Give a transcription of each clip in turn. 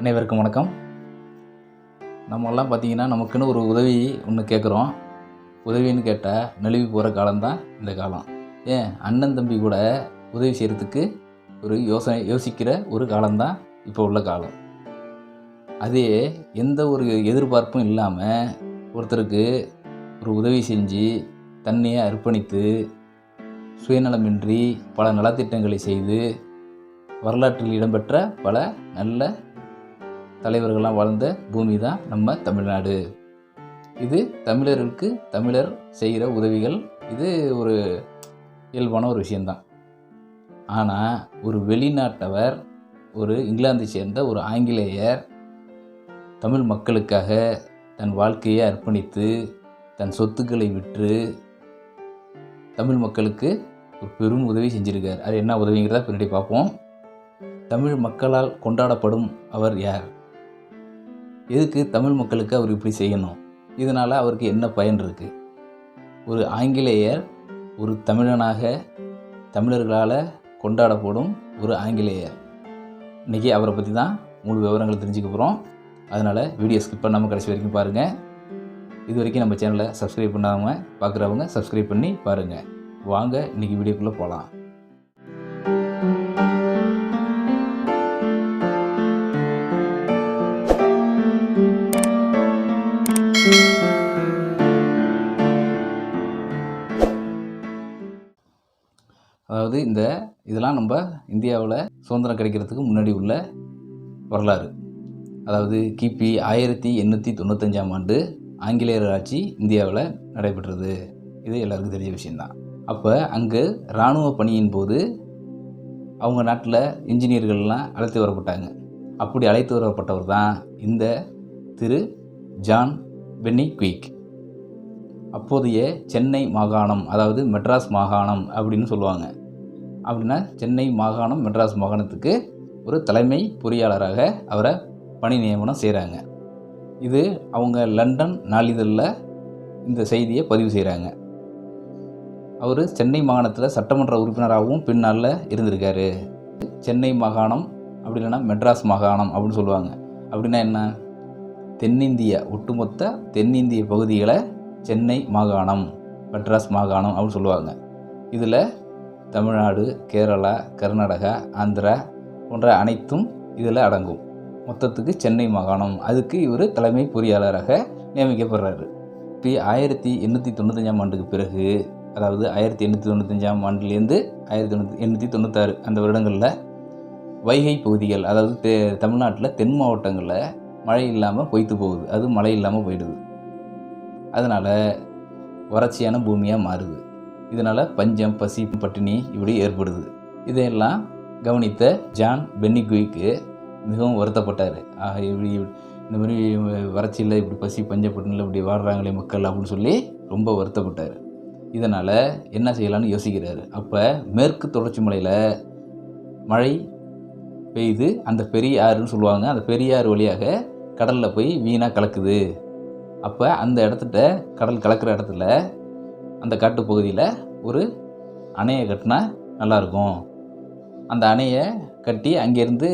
அனைவருக்கும் வணக்கம். நம்மெல்லாம் பார்த்திங்கன்னா நமக்குன்னு ஒரு உதவி ஒன்று கேட்குறோம் உதவின்னு கேட்டால் நழுவி போகிற காலம்தான் இந்த காலம். ஏன்? அண்ணன் தம்பி கூட உதவி செய்கிறதுக்கு ஒரு யோசனை யோசிக்கிற ஒரு காலம்தான் இப்போ உள்ள காலம். அதே எந்த ஒரு எதிர்பார்ப்பும் இல்லாமல் ஒருத்தருக்கு ஒரு உதவி செஞ்சு தன்னையே அர்ப்பணித்து சுயநலமின்றி பல நலத்திட்டங்களை செய்து வரலாற்றில் இடம்பெற்ற பல நல்ல தலைவர்கள்லாம் வாழ்ந்த பூமி தான் நம்ம தமிழ்நாடு. இது தமிழர்களுக்கு தமிழர் செய்கிற உதவிகள். இது ஒரு இயல்பான ஒரு விஷயந்தான் ஆனால் ஒரு வெளிநாட்டவர் ஒரு இங்கிலாந்தை சேர்ந்த ஒரு ஆங்கிலேயர் தமிழ் மக்களுக்காக தன் வாழ்க்கையை அர்ப்பணித்து தன் சொத்துக்களை விற்று தமிழ் மக்களுக்கு ஒரு பெரும் உதவி செஞ்சுருக்கார். அது என்ன உதவிங்கிறத பின்னாடி பார்ப்போம். தமிழ் மக்களால் கொண்டாடப்படும் அவர் யார்? எதுக்கு தமிழ் மக்களுக்கு அவர் இப்படி செய்யணும்? இதனால் அவருக்கு என்ன பயன் இருக்குது ஒரு ஆங்கிலேயர் ஒரு தமிழனாக தமிழர்களால் கொண்டாடப்படும் ஒரு ஆங்கிலேயர். இன்றைக்கி அவரை பற்றி தான் முழு விவரங்களை தெரிஞ்சுக்க போகிறோம் அதனால் வீடியோ ஸ்கிப் பண்ணாமல் கடைசி வரைக்கும் பாருங்கள் இது வரைக்கும் நம்ம சேனலை சப்ஸ்கிரைப் பண்ணாமல் பார்க்குறவங்க சப்ஸ்கிரைப் பண்ணி பாருங்கள் வாங்க இன்றைக்கி வீடியோக்குள்ளே போகலாம் அதாவது இந்த இதெல்லாம் நம்ம இந்தியாவில் சுதந்திரம் கிடைக்கிறதுக்கு முன்னாடி உள்ள வரலாறு. அதாவது கிபி ஆயிரத்தி எண்ணூற்றி தொண்ணூத்தஞ்சாம் ஆண்டு ஆங்கிலேயர் ஆட்சி இந்தியாவில் நடைபெற்றது. இது எல்லாருக்கும் தெரிஞ்ச விஷயந்தான் அப்போ அங்கே இராணுவ பணியின் போது அவங்க நாட்டில் இன்ஜினியர்கள்லாம் அழைத்து வரப்பட்டாங்க. அப்படி அழைத்து வரப்பட்டவர் தான் இந்த திரு ஜான் வென்னி குயிக். அப்போதைய சென்னை மாகாணம் அதாவது மெட்ராஸ் மாகாணம் அப்படின்னு சொல்லுவாங்க. அப்படின்னா சென்னை மாகாணம் மெட்ராஸ் மாகாணத்துக்கு ஒரு தலைமை பொறியாளராக அவரை பணி நியமனம் செய்கிறாங்க இது அவங்க லண்டன் நாளிதழில் இந்த செய்தியை பதிவு செய்கிறாங்க அவர் சென்னை மாகாணத்தில் சட்டமன்ற உறுப்பினராகவும் பின்னால் இருந்திருக்காரு. சென்னை மாகாணம் அப்படி இல்லைன்னா மெட்ராஸ் மாகாணம் அப்படின்னு சொல்லுவாங்க. அப்படின்னா என்ன? தென்னிந்திய ஒட்டுமொத்த தென்னிந்திய பகுதிகளை சென்னை மாகாணம் மெட்ராஸ் மாகாணம் அப்படின்னு சொல்லுவாங்க. இதில் தமிழ்நாடு கேரளா கர்நாடகா ஆந்திரா போன்ற அனைத்தும் இதில் அடங்கும். மொத்தத்துக்கு சென்னை மாகாணம். அதுக்கு இவர் தலைமை பொறியாளராக நியமிக்கப்படுறாரு. இப்போ ஆயிரத்தி எண்ணூற்றி தொண்ணூத்தஞ்சாம் ஆண்டுக்கு பிறகு அதாவது ஆயிரத்தி எண்ணூற்றி தொண்ணூத்தஞ்சாம் ஆண்டுலேருந்து ஆயிரத்தி தொண்ணூற்றி எண்ணூற்றி தொண்ணூத்தாறு அந்த வருடங்களில் வைகை பகுதிகள் அதாவது தெ தமிழ்நாட்டில் தென் மாவட்டங்களில் மழை இல்லாமல் பொய்த்து போகுது. அது மழை இல்லாமல் போயிடுது. அதனால் வறட்சியான பூமியாக மாறுது. இதனால் பஞ்சம் பசி பட்டினி இப்படி ஏற்படுது. இதையெல்லாம் கவனித்த ஜான் பென்னிகுய்க்கு மிகவும் வருத்தப்பட்டார். ஆக இப்படி இந்த மாதிரி வறட்சியில் இப்படி பசி பஞ்ச இப்படி வாடுறாங்களே மக்கள் அப்படின்னு சொல்லி ரொம்ப வருத்தப்பட்டார். இதனால் என்ன செய்யலாம்னு யோசிக்கிறாரு. அப்போ மேற்கு தொடர்ச்சி மலையில் மழை பெய்து அந்த பெரிய ஆறுன்னு சொல்லுவாங்க. அந்த பெரியாறு வழியாக கடலில் போய் வீணாக கலக்குது. அப்போ அந்த இடத்துட்ட கடல் கலக்கிற இடத்துல அந்த காட்டுப்பகுதியில் ஒரு அணையை கட்டினா நல்லாயிருக்கும் அந்த அணையை கட்டி அங்கேருந்து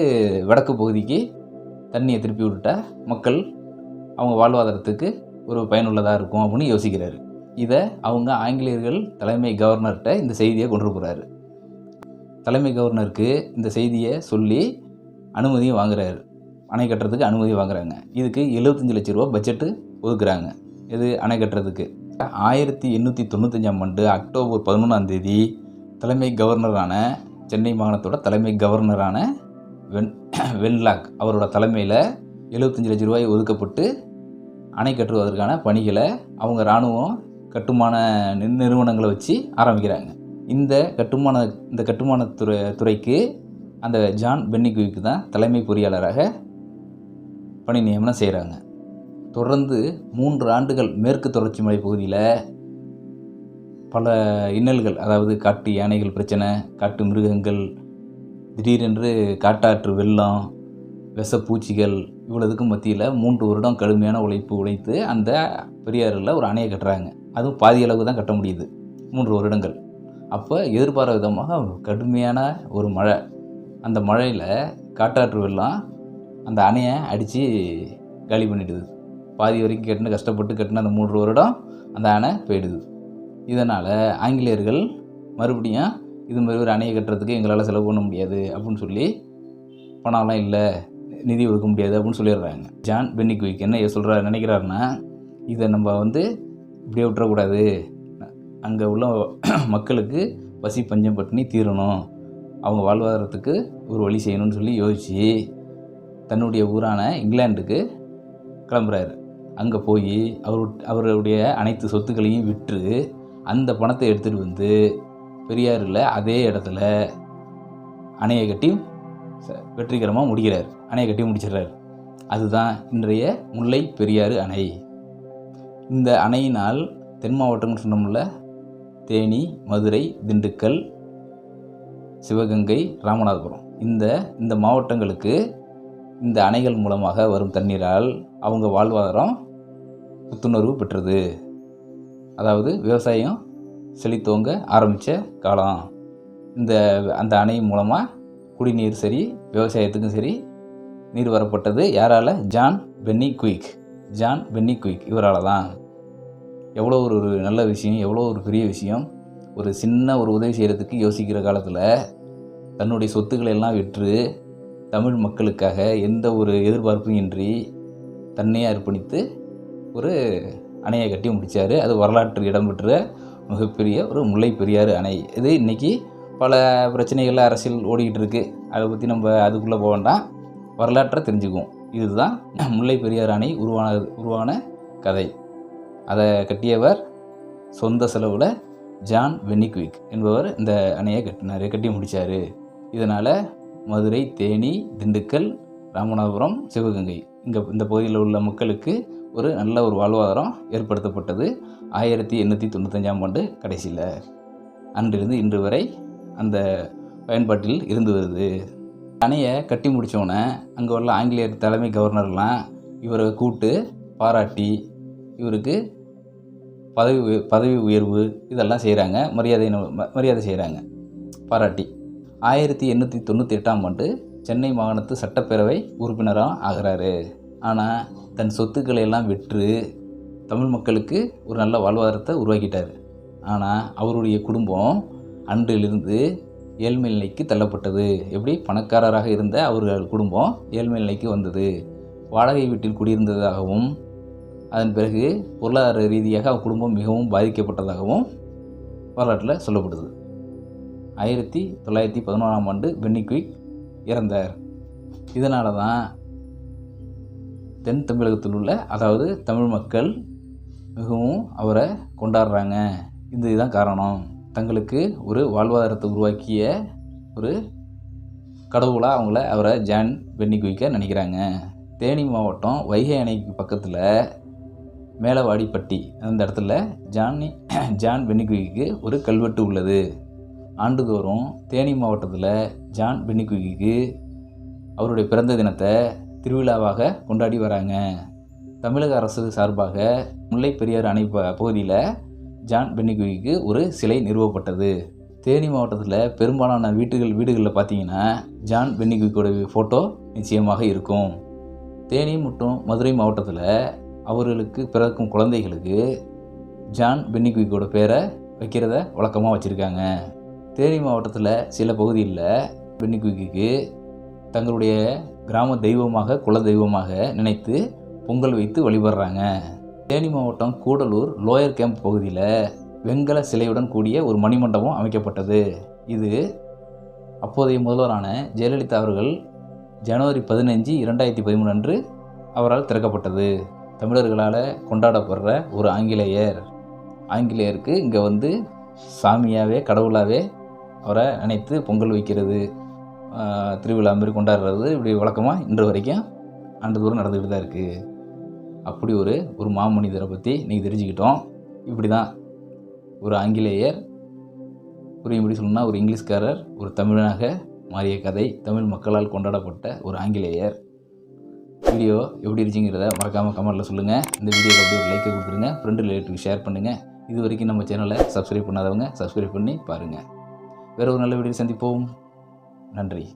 வடக்கு பகுதிக்கு தண்ணியை திருப்பி விட்டுட்டா மக்கள் அவங்க வாழ்வாதாரத்துக்கு ஒரு பயனுள்ளதாக இருக்கும் அப்படின்னு யோசிக்கிறாரு. இதை அவங்க ஆங்கிலேயர்கள் தலைமை கவர்னர்கிட்ட இந்த செய்தியை கொண்டு போகிறாரு தலைமை கவர்னருக்கு இந்த செய்தியை சொல்லி அனுமதியும் வாங்குறாரு. அணை கட்டுறதுக்கு அனுமதி வாங்குறாங்க. இதுக்கு எழுபத்தஞ்சு லட்ச ரூபா பட்ஜெட்டு ஒதுக்குறாங்க. இது அணை கட்டுறதுக்கு. ஆயிரத்தி எண்ணூற்றி தொண்ணூத்தஞ்சாம் ஆண்டு அக்டோபர் பதினொன்றாம் தேதி தலைமை கவர்னரான சென்னை மாகாணத்தோட தலைமை கவர்னரான வென் வென்லாக் அவரோட தலைமையில் எழுபத்தஞ்சு லட்ச ரூபாய் ஒதுக்கப்பட்டு அணை கட்டுவதற்கான பணிகளை அவங்க இராணுவம் கட்டுமான நி- நிறுவனங்களை வச்சு ஆரம்பிக்கிறாங்க. இந்த கட்டுமான இந்த கட்டுமான துறை துறைக்கு அந்த ஜான் பென்னிகுவிக்கு தான் தலைமை பொறியாளராக பணி நியமனம் செய்கிறாங்க. தொடர்ந்து மூன்று ஆண்டுகள் மேற்கு தொடர்ச்சி மலை பகுதியில் பல இன்னல்கள் அதாவது காட்டு யானைகள் பிரச்சனை காட்டு மிருகங்கள் திடீரென்று காட்டாற்று வெள்ளம் விஷப்பூச்சிகள் இவ்வளோதுக்கும் மத்தியில் மூன்று வருடம் கடுமையான உழைப்பு உழைத்து அந்த பெரியாறில் ஒரு அணையை கட்டுறாங்க. அதுவும் பாதி அளவு தான் கட்ட முடியுது மூன்று வருடங்கள். அப்போ எதிர்பாராத விதமாக கடுமையான ஒரு மழை. அந்த மழையில் காட்டாற்று வெள்ளம் அந்த அணையை அடித்து காலி பண்ணிடுது. பாதி வரைக்கும் கட்டின கஷ்டப்பட்டு கட்டின அந்த மூன்று வருடம் அந்த அணை போயிடுது. இதனால் ஆங்கிலேயர்கள் மறுபடியும் இது மாதிரி ஒரு அணையை கட்டுறதுக்கு எங்களால் செலவு பண்ண முடியாது அப்படின்னு சொல்லி பணம்லாம் இல்லை நிதி ஒதுக்க முடியாது அப்படின்னு சொல்லிடுறாங்க. ஜான் பென்னிக்விக் என்ன சொல்கிறார் நினைக்கிறாருன்னா இதை நம்ம வந்து இப்படியே விட்டுறக்கூடாது. அங்கே உள்ள மக்களுக்கு பசி பஞ்சம் பட்டினி தீரணும். அவங்க வாழ்வாதாரத்துக்கு ஒரு வழி செய்யணும்னு சொல்லி யோசித்து தன்னுடைய ஊரான இங்கிலாந்துக்கு கிளம்புறாரு. அங்கே போய் அவர் அவருடைய அனைத்து சொத்துக்களையும் விற்று அந்த பணத்தை எடுத்துகிட்டு வந்து பெரியாரில் அதே இடத்துல அணையை கட்டி வெற்றிகரமாக முடிக்கிறார். அணையை கட்டி முடிச்சிடுறாரு. அதுதான் இன்றைய முல்லை பெரியாறு அணை. இந்த அணையினால் தென் மாவட்டம்னு சொன்னோம்ல தேனி மதுரை திண்டுக்கல் சிவகங்கை ராமநாதபுரம். இந்த இந்த மாவட்டங்களுக்கு இந்த அணைகள் மூலமாக வரும் தண்ணீரால் அவங்க வாழ்வாதாரம் புத்துணர்வு பெற்றது. அதாவது விவசாயம் செழித்தோங்க ஆரம்பித்த காலம். இந்த அந்த அணை மூலமாக குடிநீர் சரி விவசாயத்துக்கும் சரி நீர் வரப்பட்டது. யாரால்? John Pennycuick John Pennycuick இவரால் தான். எவ்வளோ ஒரு ஒரு நல்ல விஷயம் எவ்வளோ ஒரு பெரிய விஷயம். ஒரு சின்ன ஒரு உதவி செய்கிறதுக்கு யோசிக்கிற காலத்தில் தன்னுடைய சொத்துக்களை எல்லாம் விற்று தமிழ் மக்களுக்காக எந்த ஒரு எதிர்பார்ப்பும் இன்றி தன்னையே அர்ப்பணித்து ஒரு அணையை கட்டி முடித்தார் அது வரலாற்று இடம்பெற்ற மிகப்பெரிய ஒரு முல்லை பெரியாறு அணை. இது இன்றைக்கி பல பிரச்சனைகள் அரசியல் ஓடிக்கிட்டு இருக்குது அதை பற்றி நம்ம அதுக்குள்ளே போக வேண்டாம். வரலாற்றை தெரிஞ்சுக்குவோம். இதுதான் முல்லை பெரியாறு அணை உருவான உருவான கதை. அதை கட்டியவர் சொந்த செலவில் ஜான் வெனிக்விக் என்பவர் இந்த அணையை கட்டினார் கட்டி முடித்தார் இதனால் மதுரை தேனி திண்டுக்கல் ராமநாதபுரம் சிவகங்கை. இங்கே இந்த பகுதியில் உள்ள மக்களுக்கு ஒரு நல்ல ஒரு வாழ்வாதாரம் ஏற்படுத்தப்பட்டது ஆயிரத்தி எண்ணூற்றி தொண்ணூத்தஞ்சாம் ஆண்டு கடைசியில். அன்றிலிருந்து இன்று வரை அந்த பயன்பாட்டில் இருந்து வருது. அணையை கட்டி முடித்தோடனே அங்கே உள்ள ஆங்கிலேயர் தலைமை கவர்னர்லாம் இவரை கூப்பிட்டு பாராட்டி இவருக்கு பதவி பதவி உயர்வு இதெல்லாம் செய்கிறாங்க மரியாதை மரியாதை செய்கிறாங்க பாராட்டி. ஆயிரத்தி எண்ணூற்றி தொண்ணூற்றி எட்டாம் ஆண்டு சென்னை மாகாணத்து சட்டப்பேரவை உறுப்பினராக ஆகிறாரு. ஆனால் தன் சொத்துக்களை எல்லாம் விற்று தமிழ் மக்களுக்கு ஒரு நல்ல வாழ்வாதாரத்தை உருவாக்கிட்டார். ஆனால் அவருடைய குடும்பம் அன்றிலிருந்து ஏழ்மை நிலைக்கு தள்ளப்பட்டது. எப்படி? பணக்காரராக இருந்த அவர்கள் குடும்பம் ஏழ்மை நிலைக்கு வந்தது. வாடகை வீட்டில் குடியிருந்ததாகவும் அதன் பிறகு பொருளாதார ரீதியாக அவர் குடும்பம் மிகவும் பாதிக்கப்பட்டதாகவும் வரலாற்றில் சொல்லப்படுது. ஆயிரத்தி தொள்ளாயிரத்தி பதினோராம் ஆண்டு பென்னிக்விக் இறந்தார். இதனால தான் தென் தமிழகத்தில் உள்ள அதாவது தமிழ் மக்கள் மிகவும் அவரை கொண்டாடுறாங்க. இந்த இதுதான் காரணம். தங்களுக்கு ஒரு வாழ்வாதாரத்தை உருவாக்கிய ஒரு கடவுளாக அவங்கள அவரை ஜான் பென்னிக்விக்க நினைக்கிறாங்க. தேனி மாவட்டம் வைகை அணைக்கு பக்கத்தில் மேலவாடிப்பட்டி அந்த இடத்துல ஜானி ஜான் பென்னிக்விக்கு ஒரு கல்வெட்டு உள்ளது. ஆண்டுதோறும் தேனி மாவட்டத்தில் ஜான் பென்னிக்விக்கு அவருடைய பிறந்த தினத்தை திருவிழாவாக கொண்டாடி வராங்க. தமிழக அரசு சார்பாக முல்லை பெரியாறு அணை ப- பகுதியில் ஜான் பென்னிக்விக்கு ஒரு சிலை நிறுவப்பட்டது. தேனி மாவட்டத்தில் பெரும்பாலான வீட்டுகள் வீடுகளில் பார்த்தீங்கன்னா ஜான் பென்னிக்விக்கோட ஃபோட்டோ நிச்சயமாக இருக்கும். தேனி மற்றும் மதுரை மாவட்டத்தில் அவர்களுக்கு பிறக்கும் குழந்தைகளுக்கு ஜான் பென்னிக்விக்கோட பேரை வைக்கிறத வழக்கமாக வச்சுருக்காங்க. தேனி மாவட்டத்தில் சில பகுதிகளில் பென்னிக்விக்கு தங்களுடைய கிராம தெய்வமாக குல தெய்வமாக நினைத்து பொங்கல் வைத்து வழிபடுறாங்க. தேனி மாவட்டம் கூடலூர் லோயர் கேம்ப் பகுதியில் வெண்கல சிலையுடன் கூடிய ஒரு மணிமண்டபம் அமைக்கப்பட்டது. இது அப்போதைய முதல்வரான ஜெயலலிதா அவர்கள் ஜனவரி பதினஞ்சு இரண்டாயிரத்தி பதிமூணு அன்று அவரால் திறக்கப்பட்டது. தமிழர்களால் கொண்டாடப்படுற ஒரு ஆங்கிலேயர். ஆங்கிலேயருக்கு இங்கே வந்து சாமியாகவே கடவுளாகவே அவரை அணைத்து பொங்கல் வைக்கிறது திருவிழா மாதிரி கொண்டாடுறது இப்படி வழக்கமாக இன்று வரைக்கும் ஆண்டுதோறும் நடந்துக்கிட்டு தான் இருக்குது அப்படி ஒரு ஒரு மாமனிதரை பற்றி இன்றைக்கி தெரிஞ்சுக்கிட்டோம். இப்படி தான் ஒரு ஆங்கிலேயர் இப்படி சொல்லணும்னா ஒரு இங்கிலீஷ்காரர் ஒரு தமிழனாக மாறிய கதை தமிழ் மக்களால் கொண்டாடப்பட்ட ஒரு ஆங்கிலேயர். வீடியோ எப்படி இருந்துச்சுங்கிறத மறக்காமல் கமெண்ட்டில் சொல்லுங்கள் இந்த வீடியோக்கு அப்படியே ஒரு லைக்கை கொடுத்துருங்க. ஃப்ரெண்டு ரிலேட்டிவ் ஷேர் பண்ணுங்கள் இது வரைக்கும் நம்ம சேனலை சப்ஸ்கிரைப் பண்ணாதவங்க சப்ஸ்கிரைப் பண்ணி பாருங்கள் வேறு ஒரு நல்ல வீடியோ சந்திப்போம். நன்றி.